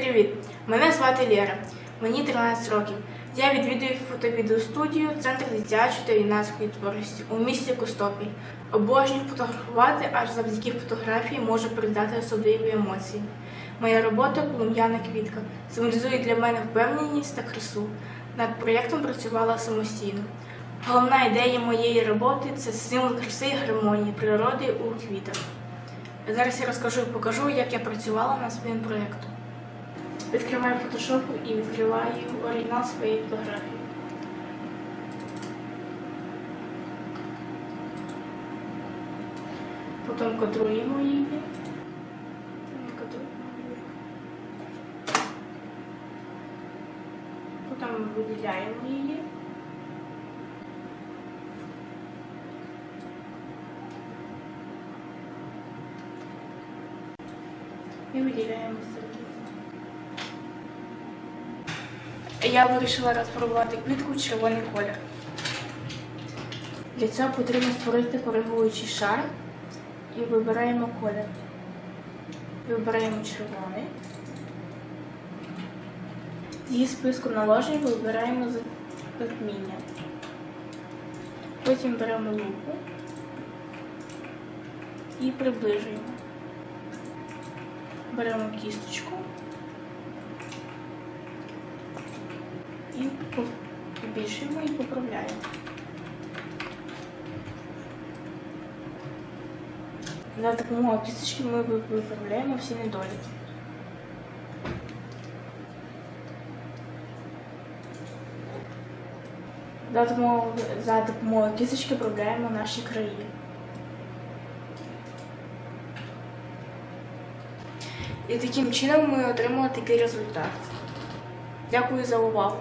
Привіт! Мене звати Лера. Мені 13 років. Я відвідую фотовідеостудію Центр дитячої та юнацької творчості у місті Костопіль. Обожнюю фотографувати, аж завдяки фотографії можу передати особливі емоції. Моя робота полум'яна квітка символізує для мене впевненість та красу. Над проєктом працювала самостійно. Головна ідея моєї роботи це символ краси і гармонії природи у квітах. Зараз я розкажу і покажу, як я працювала над своїм проєктом. Відкриваю Photoshop і відкриваю оригінал своєї фотографії. Потім кадруємо її. Потім виділяємо її. І виділяємо середину. Я вирішила розфарбувати квітку в червоний колір. Для цього потрібно створити коригуючий шар і вибираємо колір. Вибираємо червоний. Зі списку наложень вибираємо затміння. Потім беремо лупу і приближуємо. Беремо кісточку і побільшуємо і поправляємо. За допомогою кісточки ми виправляємо всі недоліки. За допомогою, за допомогою кісточки виправляємо наші краї. І таким чином ми отримали такий результат. Дякую за увагу.